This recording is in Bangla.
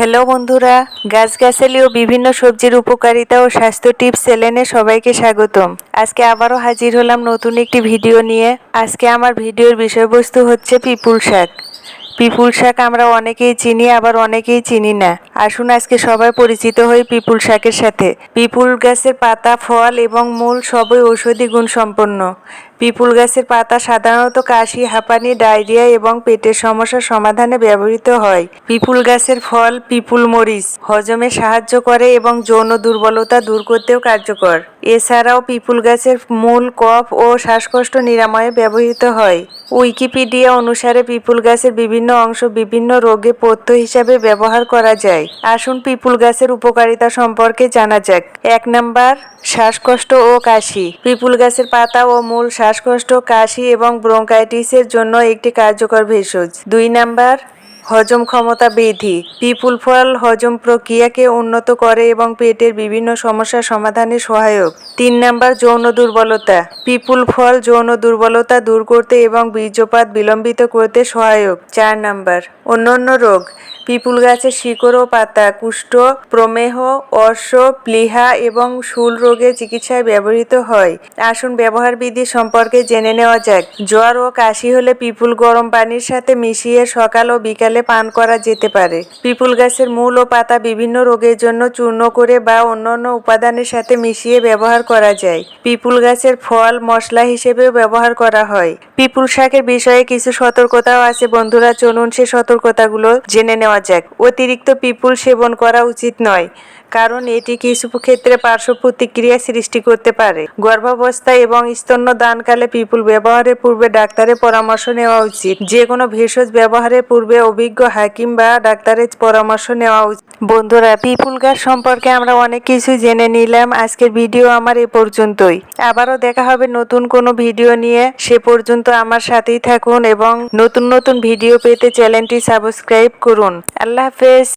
হ্যালো বন্ধুরা গাছগাছালি ও বিভিন্ন সবজির উপকারিতা ও স্বাস্থ্য টিপস চ্যানেলে সবাইকে স্বাগতম। আজকে আবারও হাজির হলাম নতুন একটি ভিডিও নিয়ে। আজকে আমার ভিডিওর বিষয়বস্তু হচ্ছে পিপুল শাক। পিপুল শাক আমরা অনেকেই চিনি, আবার অনেকেই চিনি না। আসুন আজকে সবাই পরিচিত হই পিপুল শাকের সাথে। পিপুল গাছের পাতা, ফল এবং মূল সবই ঔষধি গুণ সম্পন্ন। পিপুল গাছের পাতা সাধারণত কাশি, হাঁপানি, ডায়রিয়া এবং পেটের সমস্যা সমাধানে ব্যবহৃত হয়। পিপুল গাছের ফল, পিপুল মরিচ হজমে সাহায্য করে এবং যৌন দুর্বলতা দূর করতেও কার্যকর। এছাড়াও পিপুল গাছের মূল কফ ও শ্বাসকষ্ট নিরাময়ে ব্যবহৃত হয়। উইকিপিডিয়া অনুসারে পিপুল গাছের বিভিন্ন অংশ বিভিন্ন রোগে পথ্য হিসাবে ব্যবহার করা যায়। আসুন পিপুল গাছের উপকারিতা সম্পর্কে জানা যাক। এক নাম্বার, শ্বাসকষ্ট ও কাশি। পিপুল গাছের পাতা ও মূল শ্বাসকষ্ট, কাশি এবং ব্রঙ্কাইটিসের জন্য একটি কার্যকর ভেষজ। দুই নাম্বার হজম ক্ষমতা বৃদ্ধি। পিপুল ফল হজম প্রক্রিয়াকে উন্নত করে এবং পেটের বিভিন্ন সমস্যা সমাধানে সহায়ক। তিন নাম্বার, যৌন দুর্বলতা। পিপুল ফল যৌন দুর্বলতা দূর করতে এবং বীর্যপাত বিলম্বিত করতে সহায়ক। চার নাম্বার, অন্যান্য রোগ। পিপুল গাছের শিকড় ও পাতা, কুষ্ঠ, প্রমেহ, অর্শ, প্লিহা এবং শুল রোগের চিকিৎসায় ব্যবহৃত হয়। আসুন ব্যবহার বিধি সম্পর্কে জেনে নেওয়া যাক। জ্বর ও কাশি হলে পিপুল গরম পানির সাথে মিশিয়ে সকাল ও বিকালে পান করা যেতে পারে। পিপুল গাছের মূল ও পাতা বিভিন্ন রোগের জন্য চূর্ণ করে বা অন্যান্য উপাদানের সাথে মিশিয়ে ব্যবহার করা যায়। পিপুল গাছের ফল, মশলা হিসেবেও ব্যবহার করা হয়। পিপুল শাকের বিষয়ে কিছু সতর্কতাও আছে বন্ধুরা, চলুন সে সতর্কতাগুলো জেনে নেওয়া যাক। অতিরিক্ত পিপুল সেবন করা উচিত নয়। কারণ এটি কিছু ক্ষেত্রে পার্শ্ব প্রতিক্রিয়া সৃষ্টি করতে পারে। গর্ভাবস্থা এবং স্তন্যদানকালে পিপুল ব্যবহারের পূর্বে ডাক্তারের পরামর্শ নেওয়া উচিত। যে কোনো ভেষজ ব্যবহারের পূর্বে অভিজ্ঞ হাকিম বা ডাক্তারের পরামর্শ নেওয়া উচিত। বন্ধুরা পিপুল গাছ সম্পর্কে আমরা অনেক কিছু জেনে নিলাম। আজকের ভিডিও আমার এ পর্যন্তই। আবারও দেখা হবে নতুন কোনো ভিডিও নিয়ে। সে পর্যন্ত আমার সাথেই থাকুন এবং নতুন নতুন ভিডিও পেতে চ্যানেলটি সাবস্ক্রাইব করুন। আল্লাহ হাফেজ।